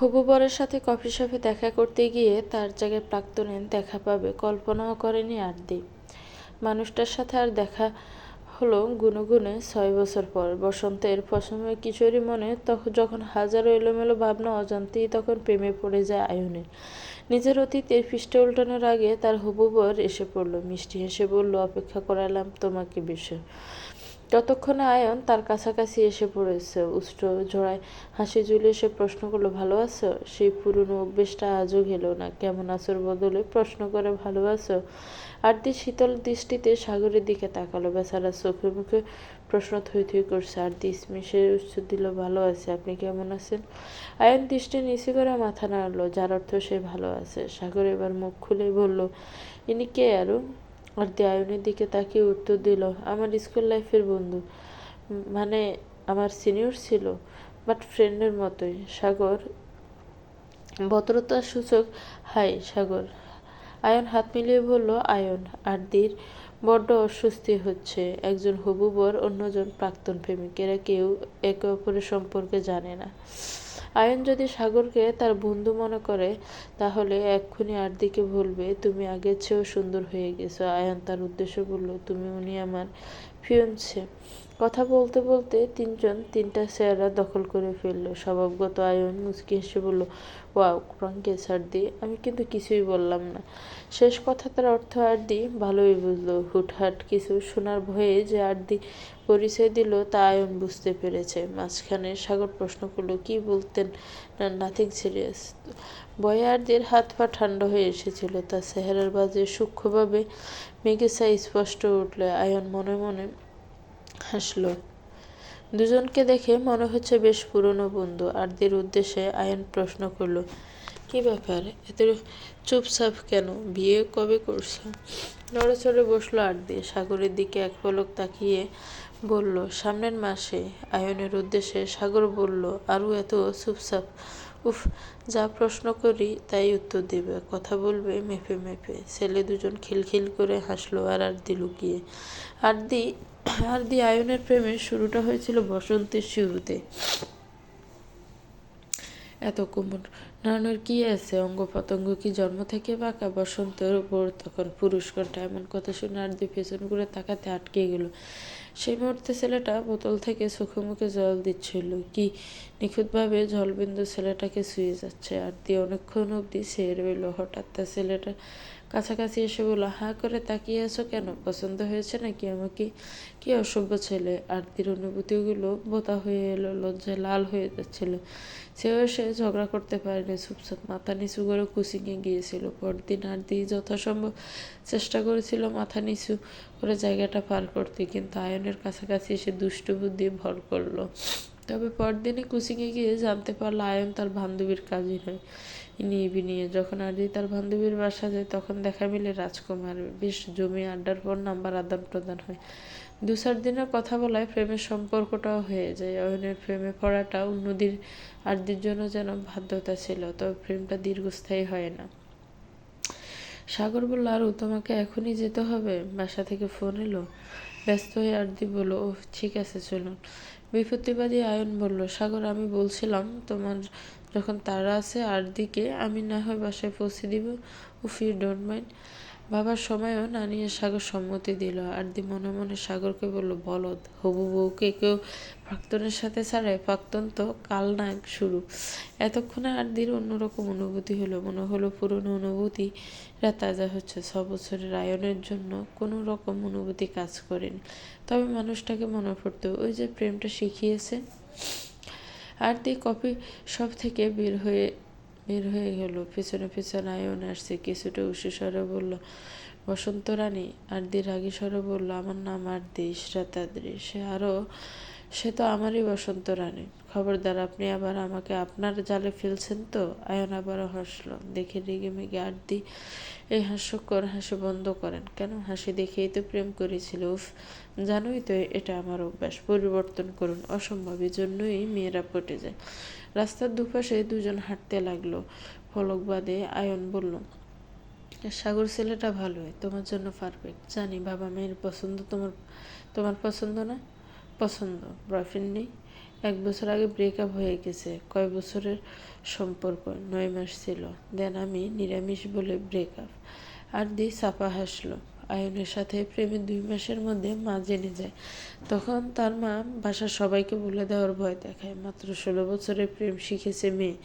হবু বরের সাথে কফি শপে দেখা করতে গিয়ে তার জায়গায় প্রাক্তনের দেখা পাবে, কল্পনাও করেনি আরদি মানুষটার সাথে আর দেখা হলো গুনগুনে ছয় বছর পর। বসন্তের প্রসময় কিশোরী মনে তখন যখন হাজারো এলোমেলো ভাবনা অজান্তেই তখন প্রেমে পড়ে যায় আয়নের। নিজের অতীতের পৃষ্ঠে উল্টানোর আগে তার হবু বর এসে পড়ল। মিষ্টি হেসে বলল, অপেক্ষা করালাম তোমাকে বিষয়। ততক্ষণে আয়ন, তার কাছাকাছি এসে পড়েছে। উষ্ঠ জোড়ায় হাসি ঝুলিয়ে সে প্রশ্ন করল, ভালো আছো? সেই পুরনো অভ্যেসটা আজও গেল না। কেমন আছোর বদলে? প্রশ্ন করে, ভালো আছো? আরতি শীতল দৃষ্টিতে সাগরের দিকে তাকালো। বেচারা চোখে মুখে প্রশ্ন থই থই করছে। আরতি স্মিসে উত্তর দিল, ভালো আছে, আপনি কেমন আছেন? আয়ন দৃষ্টি নিচে করে মাথা নাড়লো, যার অর্থ সে ভালো আছে। সাগর এবার মুখ খুলে বলল, ইনি কে, আরও? আর আয়নের দিকে তাকিয়ে উত্তর দিল, আমার স্কুল লাইফের বন্ধু। মানে আমার সিনিয়র ছিল, বাট ফ্রেন্ডের মতোই। সাগর, ভদ্রতার সূচক, হাই সাগর। আয়ন হাত মিলিয়ে বলল, আয়ন আর আরদির বড্ড অস্বস্তি হচ্ছে। একজন হবু বর অন্যজন প্রাক্তন প্রেমিকেরা কেউ একে অপরের সম্পর্কে জানে না। আয়ন যদি সাগরকে তার বন্ধু মনে করে, তাহলে এক্ষুনি আরদিকে বলবে, তুমি আগের চেয়েও সুন্দর হয়ে গেছো। আয়ন তার উদ্দেশ্য বলল, তুমি উনি আমার ফিউনছে কথা বলতে বলতে তিনজন তিনটা চেয়ারা দখল করে ফেলল। স্বভাবগত আয়ন মুচকি হেসে বলল, ওয়াও ছাড় সার্দি আমি কিন্তু কিছুই বললাম না। শেষ কথাটার অর্থ আরদি ভালোই বুঝলো। হুটহাট কিছু শোনার ভয়ে যে আরদি পরিচয় দিল তা আয়ন বুঝতে পেরেছে। মাঝখানে সাগর প্রশ্ন করল, কি বলতেন না নাথিং সিরিয়াস ভয়ে আরদির হাত পা ঠান্ডা হয়ে এসেছিল। তার চেহারার বাজে সূক্ষ্মভাবে মেঘেসা স্পষ্ট উঠল। আয়ন মনে মনে হাসলো। দুজনকে দেখে মনে হচ্ছে বেশ পুরনো বন্ধু। আরদির উদ্দেশ্যে আয়ন প্রশ্ন করল, কি ব্যাপার? এত চুপচাপ কেন? বিয়ে কবে করছ? নড়ে বসল আরদি সাগরের দিকে এক পলক তাকিয়ে বলল, সামনের মাসে? আয়নের উদ্দেশ্যে সাগর বলল আরও এত চুপচাপ। উফ, যা প্রশ্ন করি তাই উত্তর দেবে। কথা বলবে? মেপে মেপে। ছেলে দুজন খিলখিল করে হাসলো আর আরদি লুকিয়ে। আরদি আরদি আয়নের প্রেমের শুরুটা হয়েছিল বসন্তের শুরুতে। এত কোমর নানার কি আছে? অঙ্গ পতঙ্গ কি জন্ম থেকে বাঁকা? বসন্তের উপর তখন পুরুষ কণ্ঠা এমন কথা শুনে আর দুই পেছন করে তাকাতে আটকে গেল। সেই মুহূর্তে ছেলেটা বোতল থেকে চোখে মুখে জল দিচ্ছিল। কি নিখুঁতভাবে জলবিন্দু ছেলেটাকে শুয়ে যাচ্ছে। আর দিয়ে অনেকক্ষণ অবধি সে রইল। হঠাৎ তা ছেলেটা কাছাকাছি এসে বলল, হাঁ করে তাকিয়ে আছো কেন? পছন্দ হয়েছে নাকি আমাকে? কি অসভ্য ছেলে। আরতির অনুভূতিগুলো বোতা হয়ে এলো, লজ্জায় লাল হয়ে যাচ্ছিল। সেও সে ঝগড়া করতে পারেনি, চুপচাপ মাথা নিচু করে কুচিংয়ে গিয়েছিল। পরদিন আরতি যথাসম্ভব চেষ্টা করেছিল মাথা নিচু করে জায়গাটা পার করতে, কিন্তু আয়নের কাছাকাছি এসে দুষ্ট বুদ্ধি ভর করল। তবে পরদিনে কুচিংয়ে গিয়ে জানতে পারল আয়ন তার বান্ধবীর কাজই নয়। নিয়ে বিনিয়ে যখন আরজি তার বান্ধবীর বাসা যায়, তখন দেখা মিলে রাজকুমার। বেশ জমি আড্ডার পর নাম্বার আদান প্রদান হয়। দু চার দিনের কথা বলায় প্রেমের সম্পর্কটাও হয়ে যায়। অয়নের প্রেমে পড়াটা অন্যদিন আরদির জন্য যেন বাধ্যতা ছিল, তবে প্রেমটা দীর্ঘস্থায়ী হয় না। সাগর বলল আরও তোমাকে এখনই যেতে হবে? বাসা থেকে ফোন এলো? ব্যস্ত হয়ে আরদি বলল ও ঠিক আছে, চলুন। বিপত্তিবাদী আয়ন বলল, সাগর, আমি বলছিলাম তোমার যখন তারা আছে আর দিকে, আমি না হয় বাসায় পৌঁছে দিব। উফ ইউ ডোন্ট মাইন্ড বাবার সময়ও নানিয়ে সাগর সম্মতি দিল আর দি মনে মনে সাগরকে বলল, বলদ, হবু বউকে কেউ প্রাক্তনের সাথে ছাড়ায় প্রাক্তন তো কাল না শুরু। এতক্ষণে দিন অন্যরকম অনুভূতি হলো, মনে হলো পুরনো অনুভূতিরা তাজা হচ্ছে। ছ বছরের আয়নের জন্য কোনো রকম অনুভূতি কাজ করেনি। তবে মানুষটাকে মনে পড়তো, ওই যে প্রেমটা শিখিয়েছে। আরতি কফি শপ থেকে বের হয়ে বের হয়ে গেল, পেছনে পেছনে আয়ন আসছে, কিছুটা উষু স্বরে বলল, বসন্ত রানী? আরদি রাগী স্বরে বলল, আমার নাম আরদি ইশরাতাদ্রি সে আরও সে তো আমারই বসন্ত রানী। খবরদার, আপনি আবার আমাকে আপনার জালে ফেলছেন তো? আয়ন আবারও হাসল। দেখে রেগে মেগে আড্ডি এই হাস্যকর হাসি বন্ধ করেন। কেন? হাসি দেখেই তো প্রেম করেছিল। উফ, জানোই তো, এটা আমার অভ্যাস। পরিবর্তন করুন অসম্ভবের জন্যই মেয়েরা পটে যায়। রাস্তার দুপাশে দুজন হাঁটতে লাগল। ফলক বাদে আয়ন বলল, সাগর, ছেলেটা ভালোই তোমার জন্য পারফেক্ট জানি, বাবা মেয়ের পছন্দ তোমার তোমার পছন্দ না? পছন্দ বয়ফ্রেন্ড নেই। এক বছর আগে ব্রেকআপ হয়ে গেছে, কয় বছরের সম্পর্ক? নয় মাস ছিল। দেন আমি নিরামিষ বলে ব্রেকআপ আর দি চাপা হাসলো আয়নের সাথে প্রেমের দুই মাসের মধ্যে মা জেনে যায়। তখন তার মা বাসার সবাইকে বলে দেওয়ার ভয় দেখায়। মাত্র ষোলো বছরের প্রেম শিখেছে মেয়ে।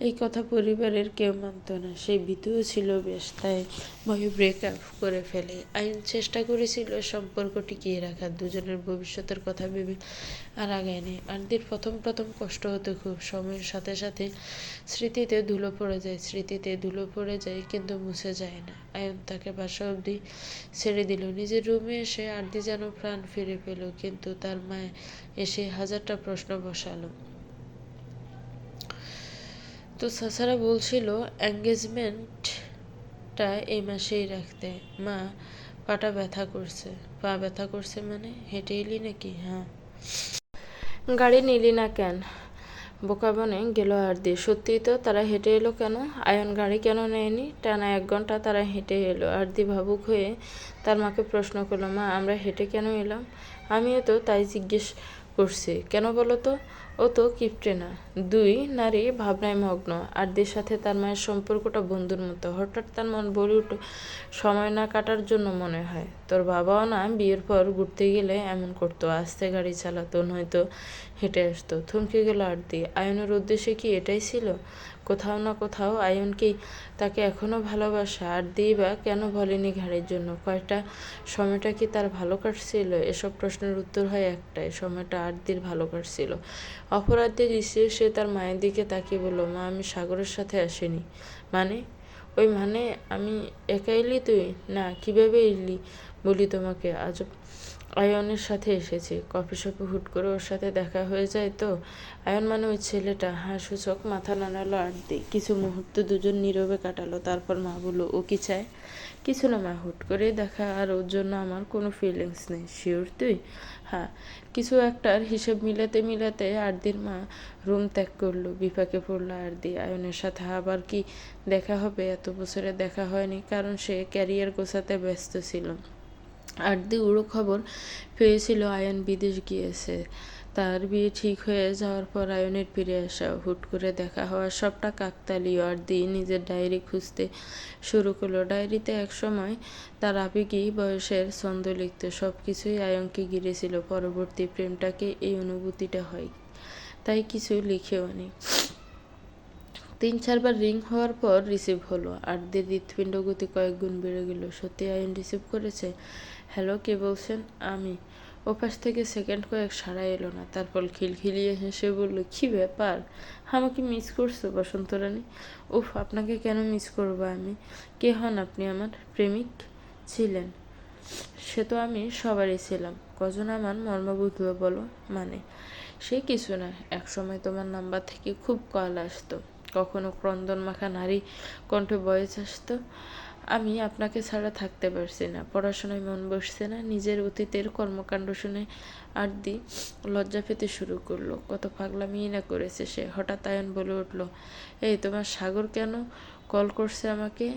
এই কথা পরিবারের কেউ মানত না। সেই ভীতুও ছিল বেশ, তাই ভয়ে ব্রেকআপ করে ফেলে। আইন চেষ্টা করেছিল সম্পর্ক টিকিয়ে রাখার দুজনের ভবিষ্যতের কথা ভেবে আর আগায়নি আন্টির প্রথম প্রথম কষ্ট হতো খুব, সময়ের সাথে সাথে স্মৃতিতে ধুলো পড়ে যায়, স্মৃতিতে ধুলো পড়ে যায় কিন্তু মুছে যায় না। আয়ন তাকে বাসা অবধি ছেড়ে দিল। নিজের রুমে এসে আন্টি যেন প্রাণ ফিরে পেল, কিন্তু তার মা এসে হাজারটা প্রশ্ন বসালো। তো সাসারা বলছিল এঙ্গেজমেন্টটা এই মাসেই রাখতে। মা, পাটা ব্যথা করছে। পা ব্যথা করছে মানে? হেঁটে এলি নাকি? হ্যাঁ। গাড়ি নিলি না কেন? বোকা বনে গেল আর দিয়ে সত্যিই তো তারা হেঁটে এলো কেন? আয়ন গাড়ি কেন নেয়নি? টানা এক ঘণ্টা তারা হেঁটে এলো। আর দি ভাবুক হয়ে তার মাকে প্রশ্ন করল, মা, আমরা হেঁটে কেন এলাম? আমিও তো তাই জিজ্ঞেস করছি। কেন বলো তো? ও তো কিপটে না। দুই, নারী, ভাবনায় মগ্ন। আরদের সাথে তার মায়ের সম্পর্কটা বন্ধুর মতো। হঠাৎ তার মন বলে উঠে সময় না কাটার জন্য মনে হয়। তোর বাবাও না বিয়ের পর ঘুরতে গেলে এমন করতো, আস্তে গাড়ি চালাতো, নয়তো হেঁটে আসতো। থমকে গেল আরদি আয়নের উদ্দেশ্যে কি এটাই ছিল? কোথাও না কোথাও আয়নকেই তাকে এখনও ভালোবাসা? আর দিই বা কেন বলেনি ঘাড়ের জন্য? কয়টা সময়টা কি তার ভালো কাটছিল? এসব প্রশ্নের উত্তর হয় একটাই, সময়টা আরদির ভালো কাটছিল। অপরাধের দৃশ্যে সে তার মায়ের দিকে তাকিয়ে বলল, মা, আমি সাগরের সাথে আসিনি। মানে? ওই মানে আমি একা এলি তুই? না, কীভাবে এলি? বলি তোমাকে, আজব আয়নের সাথে এসেছি। কফি শপে হুট করে ওর সাথে দেখা হয়ে যায় তো। আয়ন মানে ওই ছেলেটা। হাঁ সূচক মাথা নাড়ালো আর কিছু মুহূর্ত দুজন নীরবে কাটালো। তারপর মা বলল, ও কি চায়? কিছু না মা, হুট করে দেখা। আর ওর জন্য আমার কোনো ফিলিংস নেই। শিওর তুই? হ্যাঁ। কিছু একটার হিসেব মিলাতে মিলাতে আরদির মা রুম ত্যাগ করল। বিপাকে পড়ল আরদি আয়নের সাথে আবার কি দেখা হবে? এত বছরে দেখা হয়নি। কারণ সে ক্যারিয়ার গোছাতে ব্যস্ত ছিল। আরদি উড়ো খবর পেয়েছিল আয়ন বিদেশ গিয়েছে। তার বিয়ে ঠিক হয়ে যাওয়ার পর আয়নের ফিরে আসা, হুট করে দেখা হওয়া সবটা কাকতালীয়। আর দি নিজের ডায়েরি খুঁজতে শুরু করল। ডায়েরিতে একসময় তার আবেগী বয়সের ছন্দ লিখত। সব কিছুই আয়নকে ঘিরেছিল। পরবর্তী প্রেমটাকে এই অনুভূতিটা হয়। তাই কিছু লিখেও নি। তিন চারবার রিং হওয়ার পর রিসিভ হলো। আর দিয়ে হৃৎপিণ্ড গতি কয়েক গুণ বেড়ে গেল। সত্যি আয়ন রিসিভ করেছে? হ্যালো, কে বলছেন? আমি। ওপাশ থেকে সেকেন্ড কয়েক সারা এলো না, তারপর খিলখিলিয়ে হেসে বলল, কী ব্যাপার? আমাকে মিস করছ বসন্ত রানী? উফ, আপনাকে কেন মিস করব আমি? কে হন আপনি আমার প্রেমিক? ছিলেন। সে তো আমি, সবারই ছিলাম। কজন আমার মর্ম বুঝলো বলো মানে? সে কিছু না এক সময় তোমার নাম্বার থেকে খুব কল আসতো। কখনো ক্রন্দন মাখা নারী কণ্ঠে বয়স আসতো। আমি আপনাকে ছাড়া থাকতে পারছি না। পড়াশোনায় মন বসছে না। নিজের অতীতের কর্মকাণ্ড শুনে আরদি লজ্জা পেতে শুরু করল। কত পাগলামি না করেছে সে। হঠাৎ আয়ন বলে উঠল, এই, তোমার সাগর কেন কল করছে আমাকে?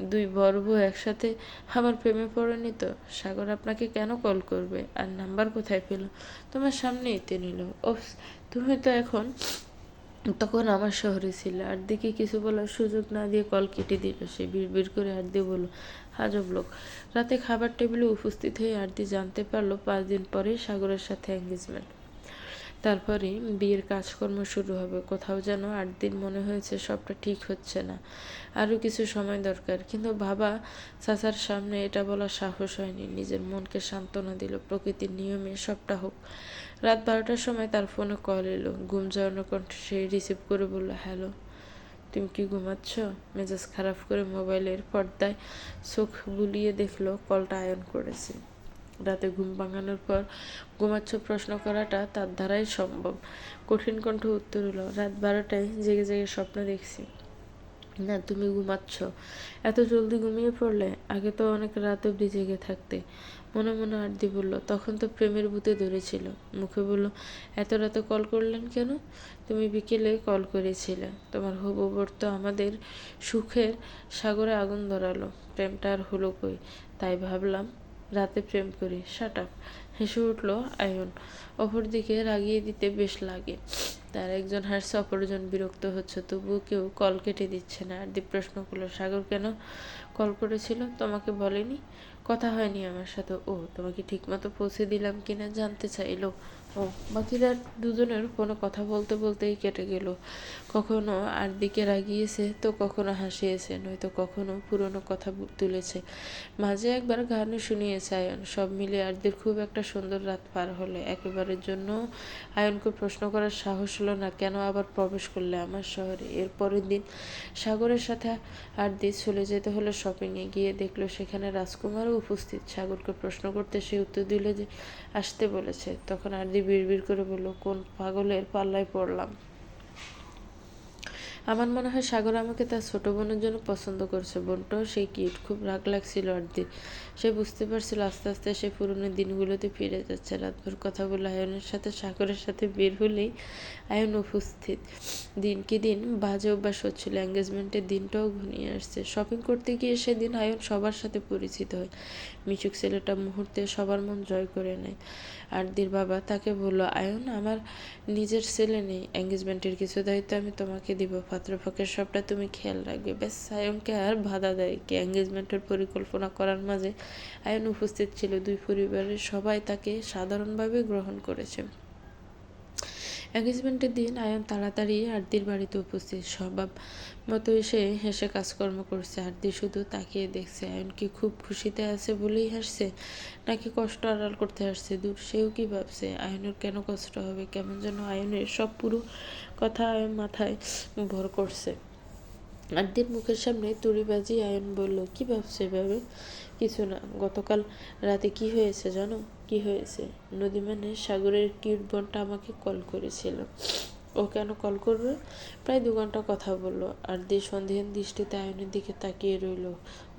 দুই বর্ব একসাথে আমার প্রেমে পড়েনি তো? সাগর আপনাকে কেন কল করবে? আর নাম্বার কোথায় পেল? তোমার সামনেই তে নিল। ও তুমি তো এখন তখন আমার শহরে ছিল। আর দিকে কিছু বলার সুযোগ না দিয়ে কল কেটে দিল। সে বিড় বিড় করে আর দিয়ে বলল, হাজব লোক, রাতে খাবার টেবিলে উপস্থিত হয়ে আরতি জানতে পারল পাঁচ দিন পরে সাগরের সাথে এঙ্গেজমেন্ট তারপরে বিয়ের কাজকর্ম শুরু হবে। কোথাও যেন আট দিন মনে হয়েছে, সবটা ঠিক হচ্ছে না। আরও কিছু সময় দরকার। কিন্তু বাবা চাচার সামনে এটা বলার সাহস হয়নি। নিজের মনকে সান্ত্বনা দিল। প্রকৃতির নিয়মে সবটা হোক। রাত বারোটার সময় তার ফোনে কল এলো। ঘুম জড়ানো কণ্ঠে সে রিসিভ করে বলল হ্যালো তুমি কি ঘুমাচ্ছ? মেজাজ খারাপ করে মোবাইলের পর্দায় চোখ বুলিয়ে দেখল কলটা আয়ন করেছে। রাতে ঘুম ভাঙানোর পর ঘুমাচ্ছ প্রশ্ন করাটা তার দ্বারাই সম্ভব। কঠিন কণ্ঠ উত্তর হলো, রাত বারোটায় জেগে জেগে স্বপ্ন দেখছি। না, তুমি ঘুমাচ্ছ। এত জলদি ঘুমিয়ে পড়লে? আগে তো অনেক রাত অব্দি জেগে থাকতে। মনে মনে আরদি বলল, তখন তো প্রেমের ভূতে ধরেছিল। মুখে বলল, এত রাতে কল করলেন কেন? তুমি বিকেলে কল করেছিলে। তোমার হবু তো আমাদের সুখের সাগরে আগুন ধরালো। প্রেমটা আর হলো কই? তাই ভাবলাম, রাতে প্রেম করি। শাট আপ হেসে উঠল আয়ন। অপরদিকে রাগিয়ে দিতে বেশ লাগে। তার একজন হাসছে অপরজন বিরক্ত হচ্ছে, তবুও কেউ কল কেটে দিচ্ছে না। আর দীপ প্রশ্ন করল, সাগর কেন কল করেছিল? তোমাকে বলেনি? কথা হয়নি আমার সাথে। ও তোমাকে ঠিকমতো পৌঁছে দিলাম কিনা জানতে চাইলো। ও বাকিরা দুজনের কোনো কথা বলতে বলতেই কেটে গেল। কখনো আর দিকে রাগিয়েছে, তো কখনো হাসিয়েছে, নয়তো কখনো পুরনো কথা তুলেছে। মাঝে একবার গানও শুনিয়েছে আয়ন। সব মিলে আরদির খুব একটা সুন্দর রাত পার হলে। একেবারের জন্য আয়নকে প্রশ্ন করার সাহস হলো না, কেন আবার প্রবেশ করলে আমার শহরে? এর পরের দিন সাগরের সাথে আরদি চলে যেতে হলো শপিংয়ে। গিয়ে দেখল সেখানে রাজকুমারও উপস্থিত। সাগরকে প্রশ্ন করতে সে উত্তর দিল যে, আসতে বলেছে। তখন আরদি বিড়বিড় করে বলল, কোন পাগলের পাল্লায় পড়লাম? আমার মনে হয় সাগর আমাকে তার ছোট বোনের জন্য পছন্দ করছে। বোনটাও সেই কিউট, খুব রাগ লাগছিল আরদির সে বুঝতে পারছিল আস্তে আস্তে সে পুরনো দিনগুলোতে ফিরে যাচ্ছে। রাতভর কথা বলে আয়নের সাথে, সাগরের সাথে বের হলেই আয়ন উপস্থিত। দিন কি দিন বাজে অভ্যাস হচ্ছিল, এঙ্গেজমেন্টের দিনটাও ঘনিয়ে আসছে। শপিং করতে গিয়ে সেদিন আয়ন সবার সাথে পরিচিত হয়। মিশুক ছেলেটা মুহূর্তে সবার মন জয় করে নেয়। আরদির বাবা তাকে বলল, আয়ন, আমার নিজের ছেলে নেই এঙ্গেজমেন্টের কিছু দায়িত্ব আমি তোমাকে দিব পাত্রপক্ষের সবটা তুমি খেয়াল রাখবে। ব্যাস, আয়নকে আর বাধা দেয় কি। এঙ্গেজমেন্টের পরিকল্পনা করার মাঝে আয়ন উপস্থিত ছিল, দুই পরিবারের সবাই তাকে সাধারণভাবে গ্রহণ করেছে। এঙ্গেজমেন্টের দিন আয়ন তাড়াতাড়ি আরদির বাড়িতে উপস্থিত। স্বভাব মতো এসে হেসে কাজকর্ম করছে। আরদি শুধু তাকিয়ে দেখছে, আয়ন কি খুব খুশিতে আছে বলেই হাসছে, নাকি কষ্ট আড়াল করতে আসছে দূর, সেও কি ভাবছে? আয়নের কেন কষ্ট হবে? কেমন যেন আয়নের সব পুরো কথা আয়ন মাথায় ভর করছে। আরদির মুখের সামনে তুড়িবাজি আয়ন বলল, কি ভাবছে এভাবে কিছু না। গতকাল রাতে কি হয়েছে জানো? কি হয়েছে? নদী মানে সাগরের কিউট বোনটা আমাকে কল করেছিল। ও কেন কল করবে? প্রায় দু ঘণ্টা কথা বলল। আর দিয়ে সন্দেহের দৃষ্টিতে আয়নের দিকে তাকিয়ে রইল।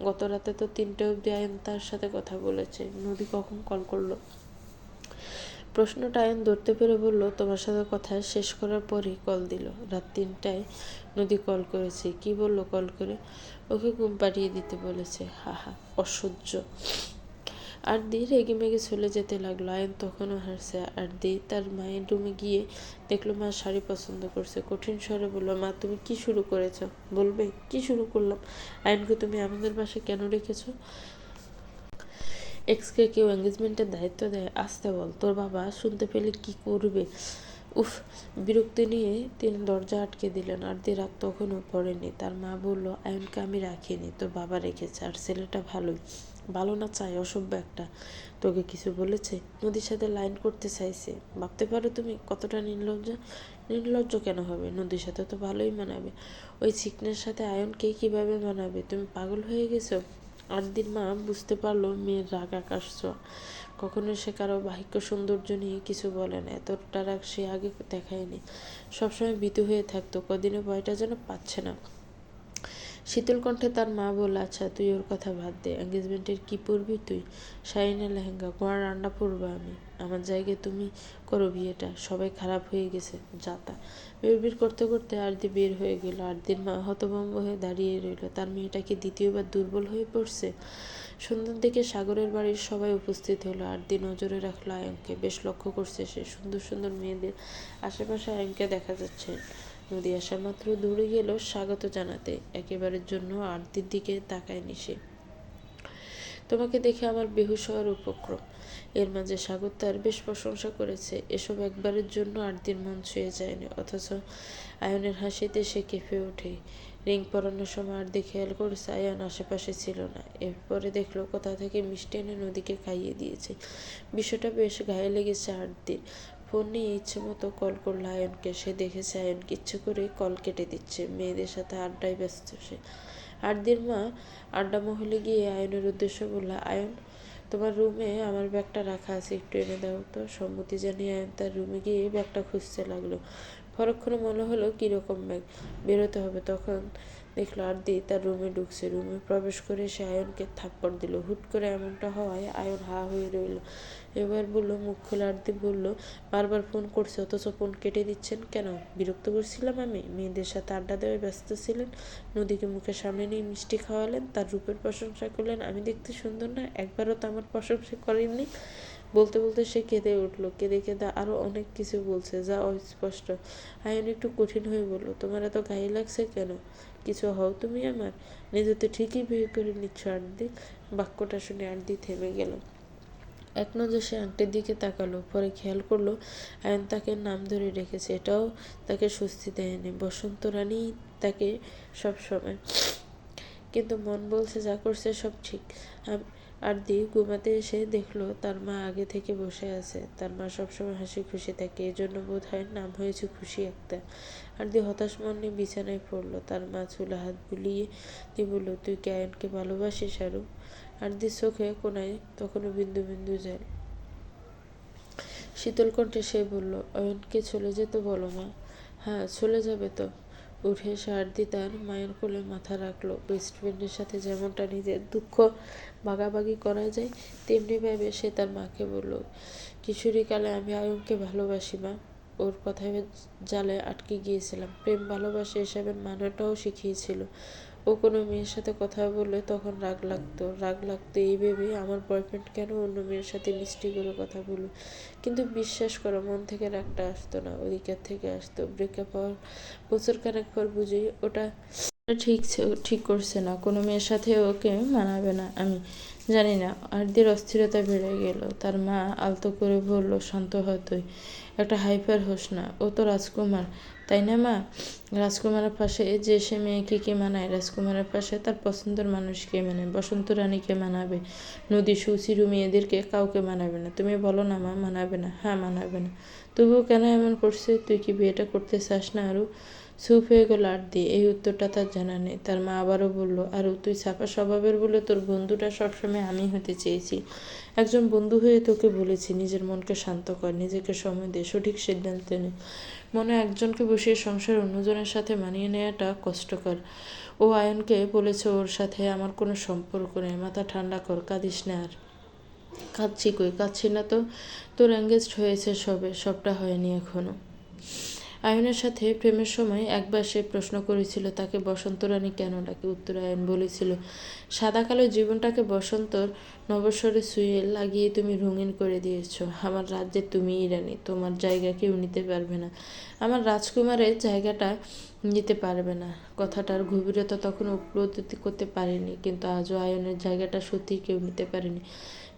গত রাতে তো তিনটে অবধি আয়ন তার সাথে কথা বলেছে। নদী কখন কল করল? প্রশ্নটা আয়ন ধরতে পেরে বলল, তোমার সাথে কথা শেষ করার পরই কল দিল। রাত তিনটায় নদী কল করেছে। কি বলল কল করে? ওকে ঘুম পাঠিয়ে দিতে বলেছে। হা হা, অসহ্য। আর দি রেগে মেগে চলে যেতে লাগল। আয়ন তখনও হাসছে। আর দি তার মায়ের রুমে গিয়ে দেখল, মা শাড়ি পছন্দ করছে। কঠিন স্বরে বলল, মা, তুমি কি শুরু করেছ? বলবে, কি শুরু করলাম? আয়নকে তুমি আমাদের বাসায় কেন রেখেছো? এক্সকে কেউ এঙ্গেজমেন্টের দায়িত্ব দেয়, আসতে বল, তোর বাবা শুনতে পেলে কি করবে? উফ, বিরক্তি নিয়ে তিনি দরজা আটকে দিলেন আর দিয়ে রাত তখনও পড়েনি। তার মা বলল, আয়নকে আমি রাখিনি, তোর বাবা রেখেছে, আর ছেলেটা ভালোই। ভালো না চাই, অসভ্য একটা। তোকে কিছু বলেছে? নদীর সাথে লাইন করতে চাইছে। ভাবতে পারো তুমি কতটা নির্লজ্জ? নির্লজ্জ কেন হবে? নদীর সাথে তো ভালোই মানাবে। ওই চিকনের সাথে আয়নকে কীভাবে মানাবে? তুমি পাগল হয়ে গেছো? আরদির মা বুঝতে পারল, মেয়ের রাগ আকাশ কখনো সে কারও বাহিক্য সৌন্দর্য নিয়ে কিছু বলে না, এতটা রাগ সে আগে দেখায়নি। সবসময় ভীতু হয়ে থাকতো কদিনে ভয়টা যেন পাচ্ছে না। শীতল কণ্ঠে তার মা বলল আচ্ছা তুই ওর কথা বাদ দে। এঙ্গেজমেন্টের কী পরবি তুই? শাইনে লেহেঙ্গা ঘোড়া রান্না পরবো আমি। আমার জায়গায় তুমি করো বিয়েটা। সবাই খারাপ হয়ে গেছে যাতা বিড়বিড় করতে করতে আরদি বের হয়ে গেল। আরদির মা হতভম্ব হয়ে দাঁড়িয়ে রইল। তার মেয়েটাকে দ্বিতীয়বার দুর্বল হয়ে পড়ছে। সুন্দর দেখে সাগরের বাড়ির সবাই উপস্থিত হলো। আরদি নজরে রাখল আয়নকে। বেশ লক্ষ্য করছে সে। সুন্দর সুন্দর মেয়েদের আশেপাশে আয়নকে দেখা যাচ্ছে। নদী আসা মাত্র দৌড়ে গেল স্বাগত জানাতে। একেবারের জন্য আরতির দিকে তাকায়নি সে। তোমাকে দেখে আমার বেহুশ হওয়ার উপক্রম। এর মাঝে স্বাগত তার বেশ প্রশংসা করেছে। এসব একবারের জন্য আরতির মন ছুঁয়ে যায়নি, অথচ আয়নের হাসিতে সে কেঁপে ওঠে। রিং পরানোর সময় আর দিয়ে খেয়াল করেছে আয়ন আশেপাশে ছিল না। এরপরে দেখল কোথা থেকে মিষ্টি এনে নদীকে খাইয়ে দিয়েছে। বিষয়টা বেশ গায়ে লেগেছে আরতির। ফোন নিয়ে ইচ্ছে মতো কল করল আয়নকে। সে দেখেছে আয়ন ইচ্ছে করে কল কেটে দিচ্ছে। মেয়েদের সাথে আড্ডায় ব্যস্ত সে। আটদিন মা আড্ডা মহলে গিয়ে আয়নের উদ্দেশ্য বলল, আয়ন, তোমার রুমে আমার ব্যাগটা রাখা আছে, একটু এনে দাও তো। সম্মতি জানিয়ে আয়ন তার রুমে গিয়ে ব্যাগটা খুঁজতে লাগল। পরক্ষণে মনে হলো, কীরকম ব্যাগ? বেরোতে হবে তখন দেখল আরদি তার রুমে ঢুকছে। রুমে প্রবেশ করে সে আয়নকে থাপ্পড় দিল। হুট করে এমনটা হওয়ায় আয়ন হা হয়ে রইল। এবার বলল, মুখ খোলা আরদি বলল, বারবার ফোন করছে, অথচ ফোন কেটে দিচ্ছেন কেন? বিরক্ত করছিলাম আমি। মেয়েদের সাথে আড্ডা দেওয়ায় ব্যস্ত ছিলেন, নদীকে মুখের সামনে নিয়ে মিষ্টি খাওয়ালেন, তার রূপের প্রশংসা করলেন, আমি দেখতে সুন্দর না, একবারও তো আমার প্রশংসা করেননি। বলতে বলতে সে কেঁদে উঠল। কেঁদে কেঁদে আরও অনেক কিছু বলছে, যা অস্পষ্ট। আয়ন একটু কঠিন হয়ে বলল, তোমার এত গায়ে লাগছে কেন? কিছু হও, তুমি আমার নিজে তো ঠিকই বিয়ে করে নিচ্ছ আন্টি। বাক্যটা শুনে আন্টি থেমে গেল। এক নজর সে আংটির দিকে তাকালো, পরে খেয়াল করল, আয়ন তাকে নাম ধরে রেখেছে। এটাও তাকে স্বস্তি দেয়নি। বসন্ত রানী তাকে সবসময়। কিন্তু মন বলছে যা করছে সব ঠিক। আরদি ঘুমাতে এসে দেখল তার মা আগে থেকে বসে আছে। তার মা সবসময় হাসি খুশি থাকে, এজন্য বোধ হয় নাম হয়েছে খুশি একটা। আরদি হতাশ মনে বিছানায় পড়ল। তার মা চুলে হাত বুলিয়ে দিয়ে বলল, তুই কি আয়নকে ভালোবাসিস আরু? আরদির চোখে কোনায় তখনও বিন্দু বিন্দু যায় শীতল কণ্ঠে সে বলল অয়নকে চলে যেতে বলো মা। হ্যাঁ চলে যাবে তো। উঠে সারদি তার মায়ের কোলে মাথা রাখল। বেস্ট ফ্রেন্ডের সাথে যেমনটা নিজের দুঃখ ভাগাভাগি করা যায়, তেমনি ভাবে সে তার মাকে বলল কিশোরীকালে আমি আয়ুমকে ভালোবাসি, মা। ওর কথায় জালে আটকে গিয়েছিলাম। প্রেম ভালোবাসা এসবের মানাটাও শিখিয়েছিল। ও কোনো মেয়ের সাথে কথা বললে তখন রাগ লাগতো। রাগ লাগতো এই ভেবে আমার বয়ফ্রেন্ড কেন অন্য মেয়ের সাথে মিষ্টি করে কথা বলল? কিন্তু বিশ্বাস করো, মন থেকে রাগটা আসতো না ওদিকের থেকে আসতো। ব্রেকআপ হওয়ার বছর খানেক পর বুঝি ওটা ঠিক ঠিক করছে না। কোনো মেয়ের সাথে ওকে মানাবে না, আমি জানি না। আরদির অস্থিরতা বেড়ে গেল। তার মা আলতো করে বলল, শান্ত হ তুই, একটা হাইপার হোস না। ও তো রাজকুমার। তাই না, মা? রাজকুমারের পাশে যে সে মেয়েকে কে মানায়? রাজকুমারের পাশে তার পছন্দের মানুষকে মানে বসন্ত রানীকে মানাবে। নদী, সুচিরু মেয়েদেরকে কাউকে মানাবে না। তুমি বলো না, মা, মানাবে না? হ্যাঁ মানাবে না। তবুও কেন এমন করছে তুই কি বিয়েটা করতে চাস না আরও চুপ হয়ে গেল আর দিয়ে এই উত্তরটা তার জানা নেই। তার মা আবারও বলল, আর, তুই ছাপা স্বভাবের বলে তোর বন্ধুটা সবসময় আমি হতে চেয়েছি। একজন বন্ধু হয়ে তোকে বলেছি, নিজের মনকে শান্ত কর, নিজেকে সময় দে, সঠিক সিদ্ধান্ত নে। মনে একজনকে বসিয়ে সংসার অন্যজনের সাথে মানিয়ে নেওয়াটা কষ্টকর। ও আয়নকে বলেছে, ওর সাথে আমার কোনো সম্পর্ক নেই, মাথা ঠান্ডা কর, কাঁদিস না আর। কাঁদছি কই? কাঁদছি না তো? তোর এঙ্গেজড হয়েছে সবে, সবটা হয়নি এখনও। আয়নের সাথে প্রেমের সময় একবার সে প্রশ্ন করেছিল, তাকে বসন্ত রানী কেন ডাকে? উত্তর আয়ন বলেছিল, সাদা কালো জীবনটাকে বসন্তর নবস্বরে শুয়ে লাগিয়ে তুমি রঙিন করে দিয়েছ। আমার রাজ্যে তুমিই রানী, তোমার জায়গা কেউ নিতে পারবে না। আমার রাজকুমারের জায়গাটা নিতে পারবে না। কথাটার গভীরতা তখন উপলব্ধি করতে পারেনি, কিন্তু আজও আয়নের জায়গাটা সত্যিই কেউ নিতে পারেনি।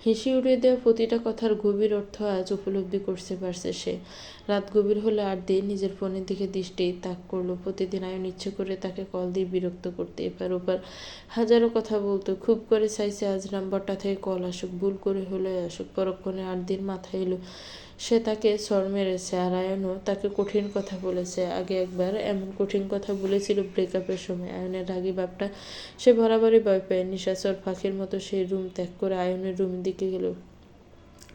হেসে উড়িয়ে দেওয়া প্রতিটা কথার গভীর অর্থ আজ উপলব্ধি করতে পারছে সে। রাত গভীর হলে আর দিয়ে নিজের ফোনের দিকে দৃষ্টি তাক করল। প্রতিদিন আয়ন ইচ্ছে করে তাকে কল দিয়ে বিরক্ত করতে এপার ওপার হাজারো কথা বলতো। খুব করে চাইছে আজ নাম্বারটা থেকে কল আসুক, ভুল করে হলে আসুক, পরক্ষণে আট দিন মাথায় এলো। সে তাকে সর মেরেছে আর আয়নও তাকে কঠিন কথা বলেছে। আগে একবার এমন কঠিন কথা বলেছিল ব্রেকআপের সময়। আয়নের রাগী ভাবটা সে বরাবরই ভয় পায় নিশাচর ফাঁকির মতো সেই রুম ত্যাগ করে আয়নের রুমের দিকে গেল।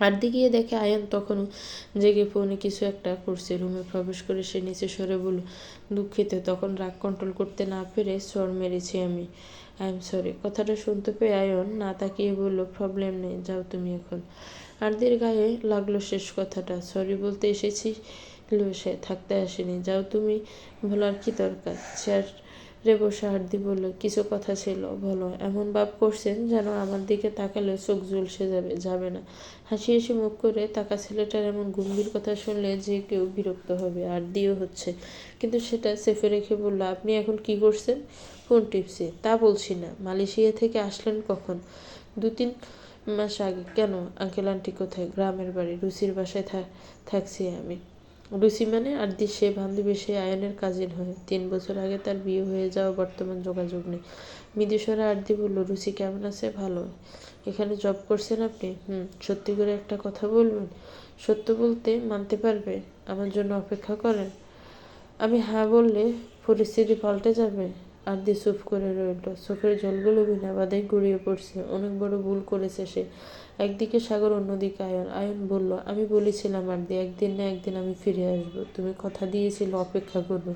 আর গিয়ে দেখে আয়ন তখনও জেগে ফোনে কিছু একটা করছে। রুমে প্রবেশ করে সে নিচে সরে বলল, দুঃখিত, তখন রাগ কন্ট্রোল করতে না পেরে স্বর মেরেছি আমি। আই এম সরি কথাটা শুনতে পেয়ে আয়ন না তাকিয়ে বলল প্রবলেম নেই, যাও তুমি এখন। আরদির গায়ে লাগল শেষ কথাটা। সরি বলতে এসেছি সে থাকতে আসেনি। যাও তুমি বলার কি দরকার? চেয়ার রে বসে হাড্ডি বলল, কিছু কথা ছিল, বলো, এমন ভাব করছেন যেন আমার দিকে তাকালে চোখ ঝুলসে যাবে যাবে না। হাসি হাসি মুখ করে তাকা ছেলেটার এমন গম্ভীর কথা শুনলে যে কেউ বিরক্ত হবে, আর দিও হচ্ছে। কিন্তু সেটা সেফে রেখে বলল, আপনি এখন কি করছেন? ফোন টিপছে, তা বলছি না। মালয়েশিয়া থেকে আসলেন কখন? দু তিন মাস আগে। কেন? আঙ্কেল আন্টি কোথায়? গ্রামের বাড়ি, রুচির বাসায় থাকছি আমি। রুচি মানে আর দি সে বান্ধবী, সে আয়নের কাজিন হয়। তিন বছর আগে তার বিয়ে হয়ে যাওয়া বর্তমান যোগাযোগ নেই। বিদেশরা আরদি বলল রুচি কেমন আছে? ভালো। এখানে জব করছেন আপনি? হুম। সত্যি করে একটা কথা বলবেন? সত্য বলতে মানতে পারবে? আমার জন্য অপেক্ষা করেন। আমি হ্যাঁ বললে পরিস্থিতি পাল্টে যাবে। আর দিয়ে চুপ করে রইল। চোখের জলগুলো বিনা বাদে গড়িয়ে পড়ছে। অনেক বড় ভুল করেছে সে। একদিকে সাগর, অন্যদিকে আয়ন। আয়ন বলল, আমি বলেছিলাম আর দিয়ে একদিন না একদিন আমি ফিরে আসব। তুমি কথা দিয়েছিলে, অপেক্ষা করবে।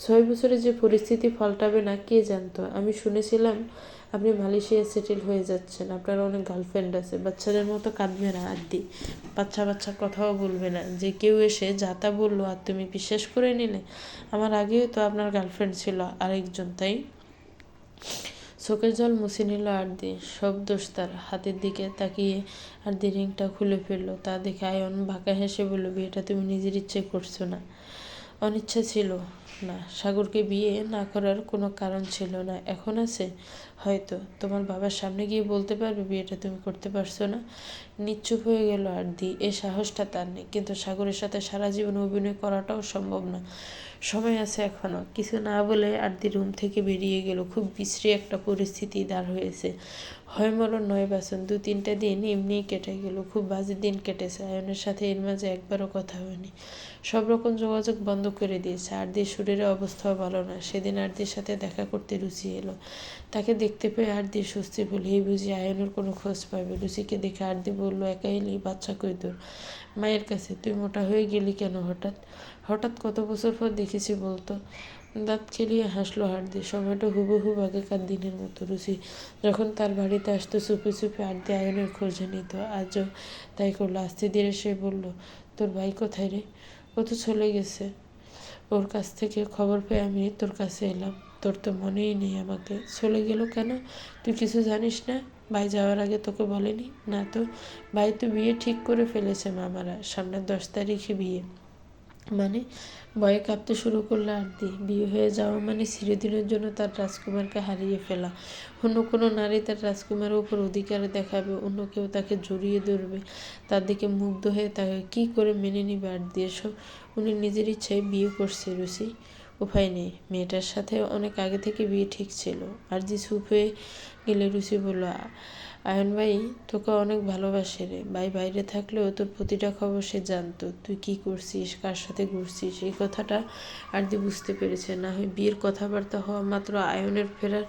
ছয় বছরে যে পরিস্থিতি পাল্টাবে না, কে জানতো? আমি শুনেছিলাম, আপনি মালয়েশিয়া সেটেল হয়ে যাচ্ছেন। আপনার অনেক গার্লফ্রেন্ড আছে। বাচ্চাদের মতো কাঁদবে না আর দি বাচ্চা বাচ্চা কথাও বলবে না। যে কেউ এসে যাতা বলল, আর তুমি বিশ্বাস করে নিলে? আমার আগেও তো আপনার গার্লফ্রেন্ড ছিল আরেকজন, তাই? চোখের জল মুছে নিল আরদি সব দোষ তার। হাতের দিকে তাকিয়ে আরদি রিংটা খুলে ফেলল। তা দেখে আয়ন বাঁকা হেসে বলল, বিয়েটা তুমি নিজের ইচ্ছে করছ না। অনিচ্ছা ছিল না। সাগরকে বিয়ে না করার কোনো কারণ ছিল না। এখন আছে। হয়তো তোমার বাবার সামনে গিয়ে বলতে পারবে, বিয়েটা তুমি করতে পারছ না। নিশ্চুপ হয়ে গেল আর দি এই সাহসটা তার নেই। কিন্তু সাগরের সাথে সারা জীবন অভিনয় করাটাও সম্ভব না। সময় আছে এখনও। কিছু না বলে আরদি রুম থেকে বেরিয়ে গেল। খুব বিশ্রী একটা পরিস্থিতি দাঁড় হয়েছে। হয় মরণ নয় বাসন দু তিনটা দিন এমনিই কেটে গেল। খুব বাজে দিন কেটেছে। আয়নের সাথে এর মাঝে একবারও কথা হয়নি। সব রকম যোগাযোগ বন্ধ করে দিয়েছে। আরদির শরীরের অবস্থাও ভালো না। সেদিন আরদির সাথে দেখা করতে রুচি এলো। তাকে দেখতে পেয়ে আরদি স্বস্তি বলেই বুঝি আয়নের কোনো খোঁজ পাবে? রুচিকে দেখে আরদি বলল একা এলি বাচ্চা কই তোর? মায়ের কাছে। তুই মোটা হয়ে গেলি কেন হঠাৎ? হঠাৎ কত বছর পর দেখেছি বলতো? দাঁত খেলিয়ে হাসলো হাড়দি সময়টা হুবহু আগেকার দিনের মতো, রুচি। যখন তার বাড়িতে আসতো, চুপে চুপে দিয়ে আয়নের খোঁজে নিত। আজও তাই করল। আস্তে ধীরে সে বলল, তোর ভাই কোথায় রে? ও তো চলে গেছে। ওর কাছ থেকে খবর পেয়ে আমি তোর কাছে এলাম। তোর তো মনেই নেই আমাকে। চলে গেল কেন? তুই কিছু জানিস না? ভাই যাওয়ার আগে তোকে বলেনি? না তো, ভাই তো বিয়ে ঠিক করে ফেলেছে মামারা। সামনের দশ তারিখে বিয়ে। মানে ভয়ে কাঁপতে শুরু করল আরতি বিয়ে হয়ে যাওয়া মানে চিরদিনের জন্য তার রাজকুমারকে হারিয়ে ফেলা। অন্য কোনো নারী তার রাজকুমারের উপর অধিকার দেখাবে, অন্য কেউ তাকে জড়িয়ে ধরবে। তার দিকে মুগ্ধ হয়ে তাকে কী করে মেনে নিবে আরতি এসব উনি নিজের ইচ্ছায় বিয়ে করছে রুচি উপায় নেই, মেয়েটার সাথে অনেক আগে থেকে বিয়ে ঠিক ছিল। আর যে চুপ হয়ে গেলে রুচি বলল আয়ন ভাই, তোকে অনেক ভালোবাসে রে। ভাই, বাইরে থাকলেও তোর প্রতিটা খবর সে জানতো। তুই কি করছিস? কার সাথে ঘুরছিস? এই কথাটা আর দি বুঝতে পেরেছে না। হয় বিয়ের কথাবার্তা হওয়া মাত্র আয়নের ফেরার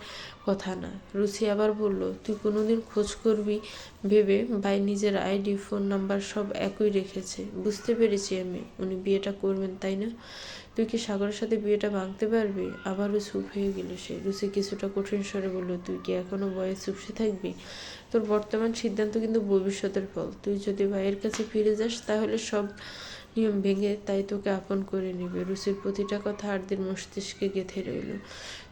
কথা না। রুচি আবার বলল, তুই কোনোদিন খোঁজ করবি ভেবে ভাই নিজের আইডি, ফোন নাম্বার সব একই রেখেছে। বুঝতে পেরেছি আমি, উনি বিয়েটা করবেন, তাই না? তুই কি সাগরের সাথে বিয়েটা ভাঙতে পারবি? আবারও চুপ হয়ে গেল সে। রুচি কিছুটা কঠিন স্বরে বলল, তুই কি এখনও বয়ে চুপসে থাকবি? তোর বর্তমান সিদ্ধান্ত কিন্তু ভবিষ্যতের ফল। তুই যদি ভাইয়ের কাছে ফিরে যাস, তাহলে সব নিয়ম ভেঙে তাই তোকে আপন করে নেবে। রুচির প্রতিটা কথা আরদির মস্তিষ্কে গেঁথে রইল।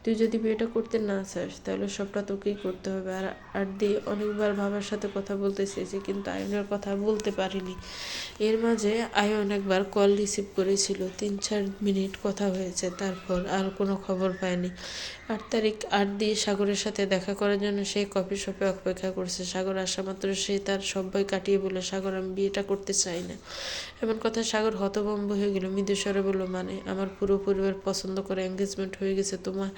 তুই যদি বিয়েটা করতে না চাস, তাহলে সবটা তোকেই করতে হবে। আর আরদি অনেকবার বাবার সাথে কথা বলতে চেয়েছে কিন্তু আয়নের কথা বলতে পারিনি। এর মাঝে আয়ন একবার কল রিসিভ করেছিল। তিন চার মিনিট কথা হয়েছে, তারপর আর কোনো খবর পায়নি। আট তারিখ আট দিয়ে সাগরের সাথে দেখা করার জন্য সে কফি শপে অপেক্ষা করছে। সাগর আসা মাত্র সে তার সবাই কাটিয়ে বলে সাগর, আমি বিয়েটা করতে চাই না। এমন কথা সাগর হতভম্ব হয়ে গেল। মৃদুস্বরে বলল মানে আমার পুরো পরিবার পছন্দ করে এঙ্গেজমেন্ট হয়ে গেছে। তোমার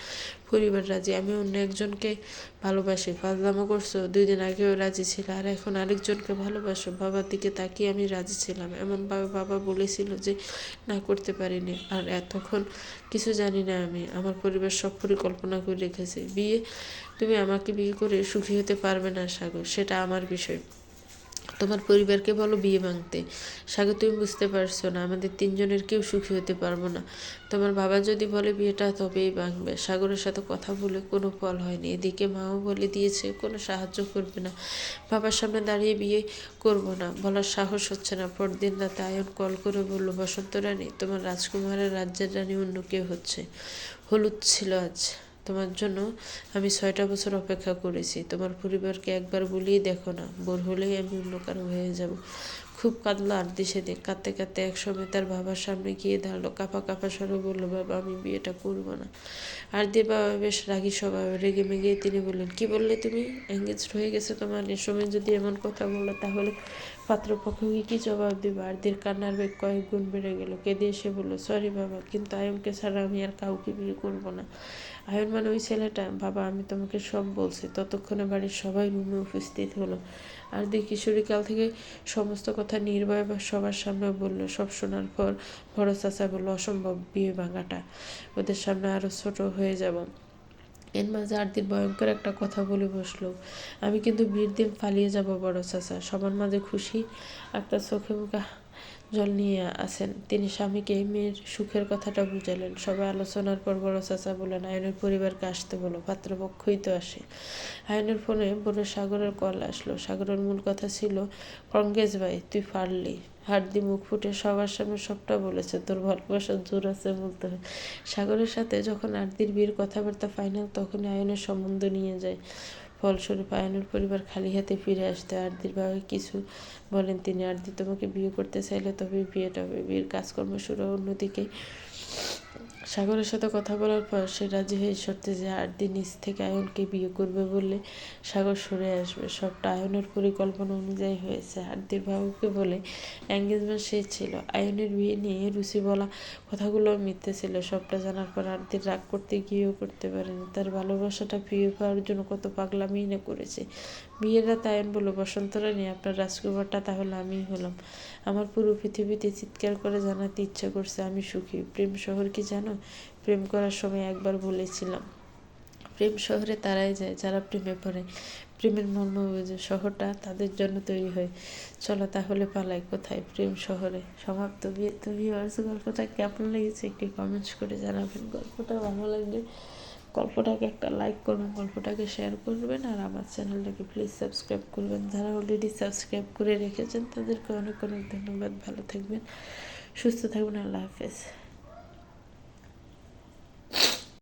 পরিবার রাজি। আমি অন্য একজনকে ভালোবাসি, ফাজলামো করছ, দুই দিন আগেও রাজি ছিল। আর এখন আরেকজনকে ভালোবাসো, বাবার দিকে তাকিয়ে আমি রাজি ছিলাম। এমনভাবে বাবা বলেছিল যে, না, করতে পারিনি। আর এতক্ষণ কিছু জানি না আমি। আমার পরিবার সব পরিকল্পনা করে রেখেছে। বিয়ে, তুমি আমাকে বিয়ে করে সুখী হতে পারবে না, সাগর। সেটা আমার বিষয়। তোমার পরিবারকে বলো বিয়ে ভাঙতে। সাগর, তুমি বুঝতে পারছ না, আমাদের তিনজনের কেউ সুখী হতে পারব না। তোমার বাবা যদি বলে বিয়েটা তবেই ভাঙবে। সাগরের সাথে কথা বলে কোনো ফল হয়নি। এদিকে মাও বলে দিয়েছে, কোনো সাহায্য করবে না। বাবার সামনে দাঁড়িয়ে বিয়ে করব না। বলার সাহস হচ্ছে না। পরদিন রাতে আয়ন কল করে বলল, বসন্ত রানী, তোমার রাজকুমারের রাজ্যের রানী অন্য কেউ হচ্ছে। হলুদ ছিল আজ। তোমার জন্য আমি ছয়টা বছর অপেক্ষা করেছি। তোমার পরিবারকে একবার বলিয়ে দেখো না, বোর হলেই আমি অন্য কারও হয়ে যাব। খুব কাঁদলো আর দিশে দেখ কাঁদতে কাঁদতে একসময় তার বাবার সামনে গিয়ে দাঁড়াল, কাপা কাপা স্বরে বলল, বাবা, আমি বিয়েটা করব না। আর দিয়ে বাবা বেশ রাগি স্বভাব রেগে মেগে তিনি বললেন, কি বললে তুমি? এঙ্গেজড হয়ে গেছে তোমার? এ সময় যদি এমন কথা বলো তাহলে পাত্রপক্ষকে কি জবাব দেবে? আরদির কান্নার বেগ কয়েক গুণ বেড়ে গেল। কেঁদে এসে বলল, সরি বাবা, কিন্তু আয়নকে ছাড়া আমি আর কাউকে বিয়ে করব না। আয়ন মানে ওই ছেলেটা, বাবা, আমি তোমাকে সব বলছি। ততক্ষণে বাড়ির সবাই রুমে উপস্থিত হলো। আর দি কিশোরীকাল থেকে সমস্ত কথা নির্ভয় বা সবার সামনে বলল। সব শোনার পর বড় চাচা বলল, অসম্ভব বিয়ে ভাঙাটা। ওদের সামনে আরও ছোট হয়ে যাব। এর মাঝে আরতির ভয়ঙ্কর একটা কথা বলে বসল, আমি কিন্তু বিয়ের দিন পালিয়ে যাব বড় চাচা। সবার মাঝে খুশি একটা চোখে মুখে জল নিয়ে আসেন তিনি স্বামীকে মেয়ের সুখের কথাটা বুঝালেন। সবাই আলোচনার পর বড় চাচা বলেন আয়নের পরিবারকে আসতে বলো? পাত্রপক্ষই তো আসে। আয়নের ফোনে বোনের সাগরের কল আসলো। সাগরের মূল কথা ছিল কংগ্রেস ভাই, তুই পারলি। হাড্ডি মুখ ফুটে, সবার সামনে সবটা বলেছে, তোর ভালোবাসার জোর আছে বলতে হয়। সাগরের সাথে যখন আরদির বিয়ের কথাবার্তা ফাইনাল তখনই আয়নের সম্বন্ধ নিয়ে যায়। ফলস্বরূপ আয়নুর পরিবার খালি হাতে ফিরে আসতে আরদির বাবা কিছু বলেন। তিনি আরদি তোমাকে বিয়ে করতে চাইলে তবে বিয়েটা বিয়ের কাজকর্ম শুরু অন্যদিকে। সাগরের সাথে কথা বলার পর সে রাজি হয়ে শর্তে যে আরদি নিজ থেকে আয়নকে বিয়ে করবে বললে সাগর সরে আসবে। সবটা আয়নের পরিকল্পনা অনুযায়ী হয়েছে। আরদির বাবুকে বলে এঙ্গেজমেন্ট সে ছিল। আয়নের বিয়ে নিয়ে রুচি বলা কথাগুলো মিথ্যে ছিল। সবটা জানার পর আরদির রাগ করতে গিয়েও করতে পারেনি। তার ভালোবাসাটা ফিরে পাওয়ার জন্য কত পাগলামিই না করেছে। বিয়ের রাত আয়ন বলল, বসন্ত রানী, আপনার রাজকুমারটা তাহলে আমিই হলাম। আমার পুরো পৃথিবীতে চিৎকার করে জানাতে ইচ্ছা করছে, আমি সুখী। প্রেম শহর কি জানো? প্রেম করার সময় একবার বলেছিলাম। প্রেম শহরে তারাই যায়, যারা প্রেমে পড়ে। প্রেমের মর্ম বুঝে শহরটা তাদের জন্য তৈরি হয়। চলো তাহলে পালাই কোথায়? প্রেম শহরে। সমাপ্ত। বিয়ে তো ভিউয়ার্স গল্পটা কেমন লেগেছে? একটি কমেন্টস করে জানাবেন। গল্পটা ভালো লাগলে গল্পটাকে একটা লাইক করবেন, গল্পটাকে শেয়ার করবেন আর আমার চ্যানেলটাকে প্লিজ সাবস্ক্রাইব করবেন। যারা অলরেডি সাবস্ক্রাইব করে রেখেছেন তাদেরকে অনেক অনেক ধন্যবাদ। ভালো থাকবেন, সুস্থ থাকবেন। আল্লাহ হাফেজ।